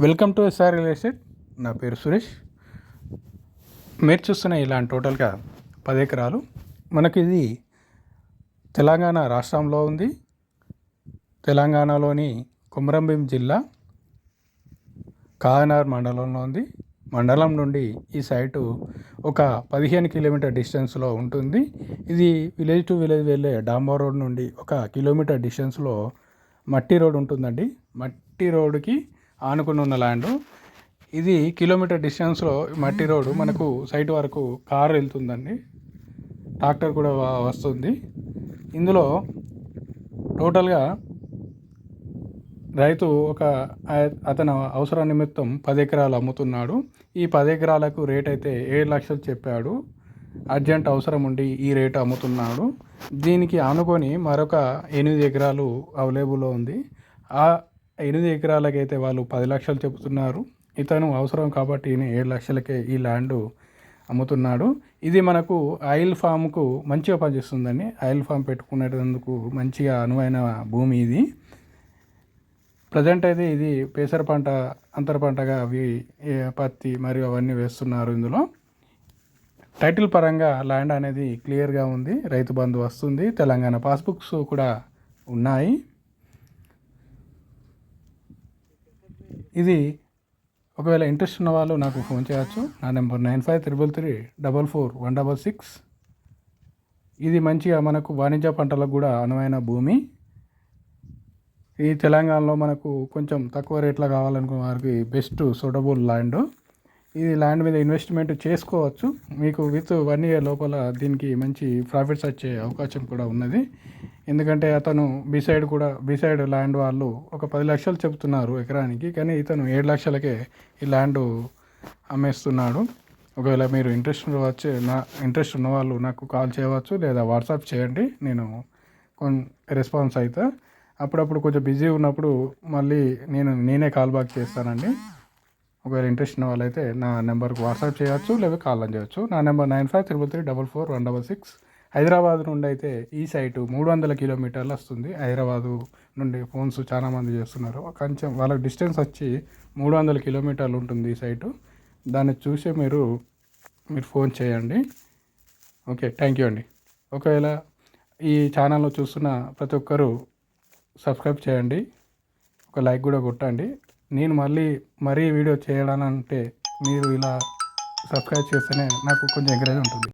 Welcome to S R real estate. నా పేరు సురేష్. మీరు చూస్తున్న ఇలాంటి టోటల్గా పది ఎకరాలు. మనకి ఇది తెలంగాణ రాష్ట్రంలో ఉంది. తెలంగాణలోని కుమరంభీం జిల్లా కాయనార్ మండలంలో ఉంది. మండలం నుండి ఈ సైటు ఒక పదిహేను కిలోమీటర్ డిస్టెన్స్లో ఉంటుంది. ఇది విలేజ్ టు విలేజ్ వెళ్ళే డాంబర్ రోడ్ నుండి ఒక కిలోమీటర్ డిస్టెన్స్లో మట్టి రోడ్ ఉంటుందండి. మట్టి రోడ్డుకి ఆనుకుని ఉన్న ల్యాండ్. ఇది కిలోమీటర్ డిస్టెన్స్లో మట్టి రోడ్డు. మనకు సైట్ వరకు కారు వెళ్తుందండి. ట్రాక్టర్ కూడా వస్తుంది. ఇందులో టోటల్గా రైతు ఒక అతను అవసరం నిమిత్తం పది ఎకరాలు అమ్ముతున్నాడు. ఈ పది ఎకరాలకు రేట్ అయితే ఏడు లక్షలు చెప్పాడు. అర్జెంట్ అవసరం ఉండి ఈ రేటు అమ్ముతున్నాడు. దీనికి ఆనుకొని మరొక ఎనిమిది ఎకరాలు అవైలబుల్లో ఉంది. ఆ ఎనిమిది ఎకరాలకైతే వాళ్ళు పది లక్షలు చెబుతున్నారు. ఇతను అవసరం కాబట్టి ఈయన ఏడు లక్షలకే ఈ ల్యాండ్ అమ్ముతున్నాడు. ఇది మనకు ఆయిల్ ఫామ్కు మంచిగా పనిచేస్తుందండి. ఆయిల్ ఫామ్ పెట్టుకునేటందుకు మంచిగా అనువైన భూమి ఇది. ప్రజెంట్ అయితే ఇది పేసర పంట అంతర పంటగా అవి పత్తి మరియు అవన్నీ వేస్తున్నారు ఇందులో. టైటిల్ పరంగా ల్యాండ్ అనేది క్లియర్గా ఉంది. రైతు బంధు వస్తుంది. తెలంగాణ పాస్బుక్స్ కూడా ఉన్నాయి. ఇది ఒకవేళ ఇంట్రెస్ట్ ఉన్న వాళ్ళు నాకు ఫోన్ చేయొచ్చు. నా number nine five triple three double four one double six. ఇది మంచిగా మనకు వాణిజ్య పంటలకు కూడా అనువైన భూమి. ఈ తెలంగాణలో మనకు కొంచెం తక్కువ రేట్లో కావాలనుకున్న వారికి బెస్ట్ సూటబుల్ ల్యాండ్. ఈ ల్యాండ్ మీద ఇన్వెస్ట్మెంట్ చేసుకోవచ్చు. మీకు విత్ వన్ ఇయర్ లోపల దీనికి మంచి ప్రాఫిట్స్ వచ్చే అవకాశం కూడా ఉన్నది. ఎందుకంటే అతను బిసైడ్ కూడా బీసైడ్ ల్యాండ్ వాళ్ళు ఒక పది లక్షలు చెప్తున్నారు ఎకరానికి కానీ ఇతను ఏడు లక్షలకే ఈ ల్యాండ్ అమ్మేస్తున్నాడు. ఒకవేళ మీరు ఇంట్రెస్ట్ వచ్చే నా ఇంట్రెస్ట్ ఉన్న వాళ్ళు నాకు కాల్ చేయవచ్చు లేదా వాట్సాప్ చేయండి నేను కొన్ రెస్పాన్స్ అయితే. అప్పుడప్పుడు కొంచెం బిజీ ఉన్నప్పుడు మళ్ళీ నేను నేనే కాల్ బ్యాక్ చేస్తానండి. ఒకవేళ ఇంట్రెస్ట్ ఉన్న వాళ్ళైతే నా నెంబర్కి వాట్సాప్ చేయొచ్చు లేదా కాల్ అని చేయొచ్చు. నా number nine five triple three double four one double six. Hyderabad నుండి అయితే ఈ సైటు మూడు వందల కిలోమీటర్లు వస్తుంది. హైదరాబాదు నుండి ఫోన్స్ చాలా మంది చేస్తున్నారు. కొంచెం వాళ్ళకి డిస్టెన్స్ వచ్చి మూడు వందల కిలోమీటర్లు ఉంటుంది ఈ సైటు. దాన్ని చూసి మీరు మీరు ఫోన్ చేయండి. ఓకే థ్యాంక్ యూ అండి. ఒకవేళ ఈ ఛానల్లో చూస్తున్న ప్రతి ఒక్కరూ సబ్స్క్రైబ్ చేయండి. ఒక లైక్ కూడా కొట్టండి. నేను మళ్ళీ మరీ వీడియో చేయాలనంటే మీరు ఇలా సబ్స్క్రైబ్ చేస్తేనే నాకు కొంచెం ఎంకరేజ్ ఉంటుంది.